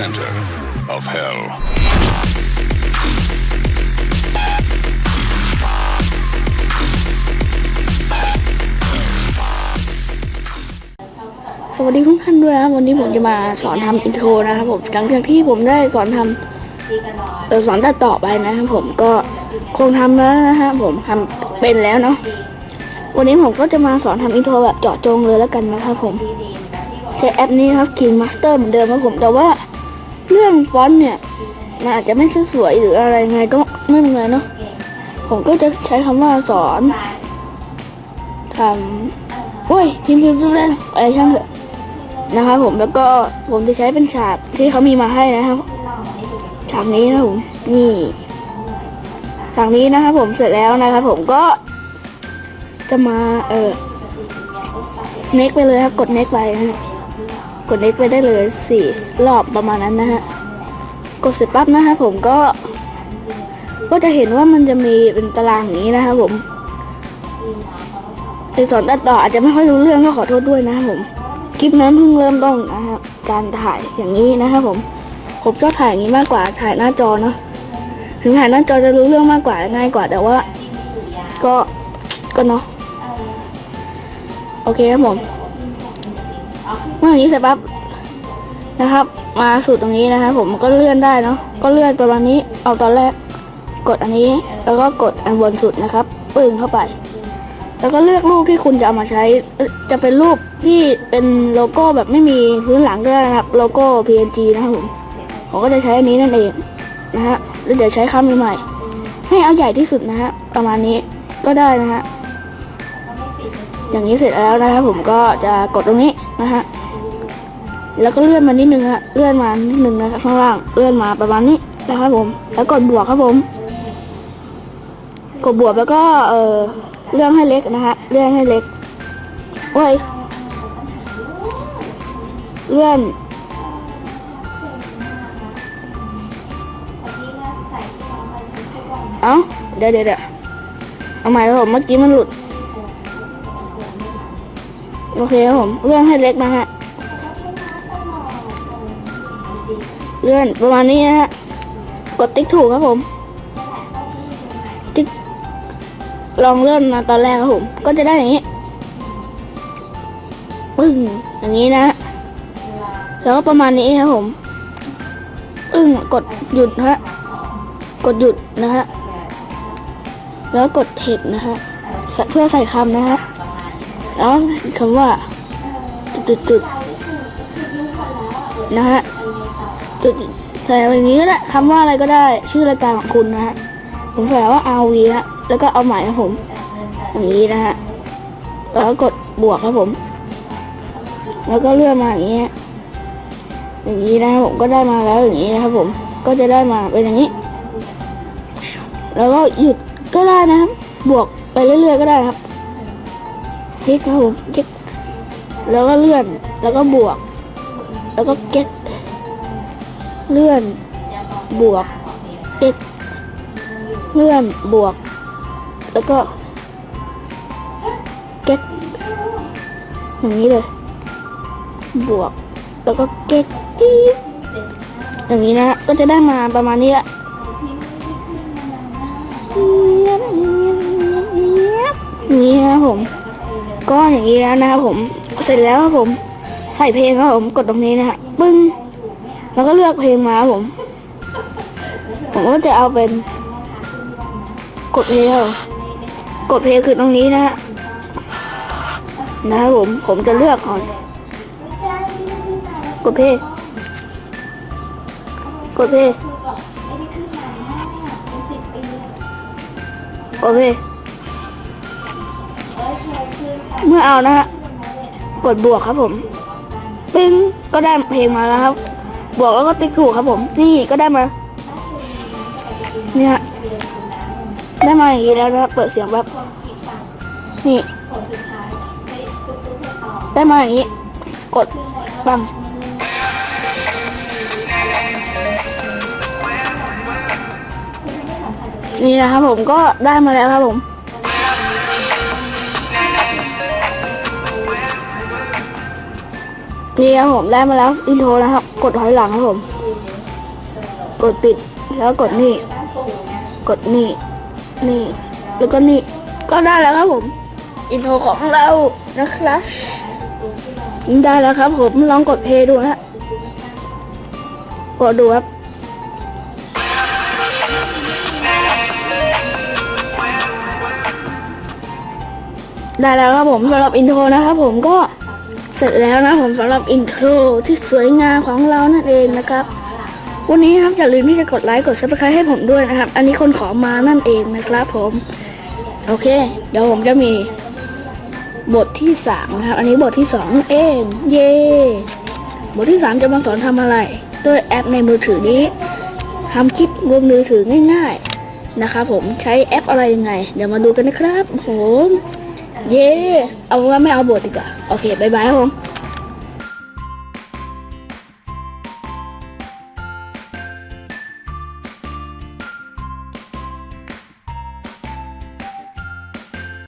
center of hell. สวัสดีทุกท่านด้วยนะครับวันนี้ผมจะมาสอนทำอินโทรนะครับผมหลังจากที่ผมได้สอนทำเออสอนตัดต่อไปนะครับผมก็คงทำแล้วนะฮะผมทำเป็นแล้วเนาะวันนี้ผมก็จะมาสอนทำอินโทรแบบเจาะจงเลยแล้วกันนะครับผมใช้แอปนี้ครับ King Master เหมือนเดิมครับผมแต่ว่า เรื่องฟอนต์เนี่ยมันอาจจะไม่สวยหรืออะไรไงก็ไม่เป็นไรเนาะผมก็จะใช้คำว่าสอนทำโอ้ยพิมพ์พิมพ์ได้อะไรช่างเถอะนะครับผมแล้วก็ผมจะใช้เป็นฉากที่เขามีมาให้นะครับ ฉากนี้นะผมนี่ฉากนี้นะครับผมเสร็จแล้วนะครับผมก็จะมาเออเน็กไปเลยครับกดเน็กไปนะฮะ กดเน็กไปได้เลยสี่รอบประมาณนั้นนะฮะ กดเสร็จปั๊บนะครับผมก็ ก็จะเห็นว่ามันจะมีเป็นตารางอย่างนี้นะครับผมไอสอนตัดต่ออาจจะไม่ค่อยรู้เรื่องก็ขอโทษด้วยนะครับผม คลิปนั้นเพิ่งเริ่มต้นนะครับการถ่ายอย่างนี้นะครับผม ผมชอบถ่ายอย่างนี้มากกว่าถ่ายหน้าจอเนาะ ถึงถ่ายหน้าจอจะรู้เรื่องมากกว่าง่ายกว่าแต่ว่า ก็ ก็เนาะ โอเคครับผม เมื่ออย่างนี้เสร็จปั๊บนะครับ มาสุดตรงนี้นะครับผมก็เลื่อนได้เนาะก็เลื่อนประมาณนี้เอาตอนแรกกดอันนี้ แล้วก็กดอันบนสุดนะครับปึ้งเข้าไป แล้วก็เลือกรูปที่คุณจะเอามาใช้ จะเป็นรูปที่เป็นโลโก้แบบไม่มีพื้นหลังก็ได้นะครับ โลโก้ PNG นะครับผมผมก็จะใช้อันนี้นั่นเองนะฮะแล้วเดี๋ยวใช้คำใหม่ให้เอาใหญ่ที่สุดนะฮะประมาณนี้ก็ได้นะฮะ อย่างนี้เสร็จแล้วนะครับผมก็จะกดตรงนี้นะฮะแล้วก็เลื่อนมานิดนึงฮะเลื่อนมานิดนึงนะครับข้างล่างเลื่อนมาประมาณนี้นะครับผม แล้วกดบวกครับผม กดบวกแล้วก็เออเลื่อนให้เล็กนะฮะเลื่อนให้เล็กโอ้ยเลื่อนเอ้าเดี๋ยวเดี๋ยวเดี๋ยวเอาใหม่ครับผมเมื่อกี้มันหลุด โอเคครับผมเลื่อนให้เล็กนะฮะเลื่อนประมาณนี้นะฮะกดติ๊กถูกครับผม ติ๊กลองเลื่อนมาตอนแรกครับผม ก็จะได้อย่างนี้ปึ้งอย่างนี้นะ แล้วก็ประมาณนี้ครับผมอึ้งกดหยุดนะฮะกดหยุดนะฮะแล้วกดเทคนะฮะเพื่อใส่คำนะฮะ แล้วคำว่าจุดจุดนะฮะจุดใส่อย่างนี้ก็ได้คำว่าอะไรก็ได้ชื่อรายการของคุณนะฮะผมใส่ว่า RV ฮะแล้วก็เอาหม่ครับผมอย่างนี้นะฮะแล้วกดบวกครับผม แล้วก็เลื่อนมาอย่างนี้อย่างนี้นะครับผมก็ได้มาแล้วอย่างนี้นะครับผมก็จะได้มาเป็นอย่างนี้ แล้วก็หยุดก็ได้นะครับบวกไปเรื่อยๆก็ได้ครับ คลิกครับผมคลิกแล้วก็เลื่อนแล้วก็บวก แล้วก็เก็ตเลื่อนบวกเก็ตเลื่อนบวก แล้วก็เก็ตอย่างนี้เลย บวก แล้วก็เก็ตจี๊ดอย่างนี้นะ ก็จะได้มาประมาณนี้ละอย่างนี้นะผม ก็อย่างนี้แล้วนะครับผมเสร็จแล้วครับผมใส่เพลงครับผมกดตรงนี้นะฮะปึ้งแล้วก็เลือกเพลงมาครับผม ผมก็จะเอาเป็นกดเพลย์ครับกดเพลย์คือตรงนี้นะฮะนะครับผมผมจะเลือกก่อนกดเพลย์กดเพลย์กดเพลย์ เมื่อเอานะฮะกดบวกครับผมปึ้งก็ได้เพลงมาแล้วครับ บวกแล้วก็ติ๊กถูกครับผม นี่ก็ได้มาเนี่ยได้มาอย่างนี้แล้วนะครับเปิดเสียงแบบนี่ได้มาอย่างนี้ กดบังนี่นะครับผมก็ได้มาแล้วครับผม นี่ครับผมได้มาแล้วอินโทรนะครับ กดถอยหลังครับผม กดปิดแล้วกดนี่ กดนี่ นี่ แล้วก็นี่ก็ได้แล้วครับผม อินโทรของเรานะครับได้แล้วครับผมลองกดเพย์ดูนะ กดดูครับได้แล้วครับผมสำหรับอินโทรนะครับผมก็ เสร็จแล้วนะผมสำหรับอินโทรที่สวยงามของเรานั่นเองนะครับ วันนี้ครับอย่าลืมที่จะกดไลค์กดซับสไครต์ให้ผมด้วยนะครับ อันนี้คนขอมานั่นเองนะครับผม โอเค เดี๋ยวผมจะมี บทที่สามนะครับ อันนี้บทที่สองเองเย่บทที่สามจะมาสอนทำอะไร ด้วยแอปในมือถือนี้ทำคลิปบนมือถือง่าย ๆ นะครับผมใช้แอปอะไรยังไง เดี๋ยวมาดูกันนะครับผม เย่เอาว่าไม่เอาบทดีกว่า โอเคบายบายครับผม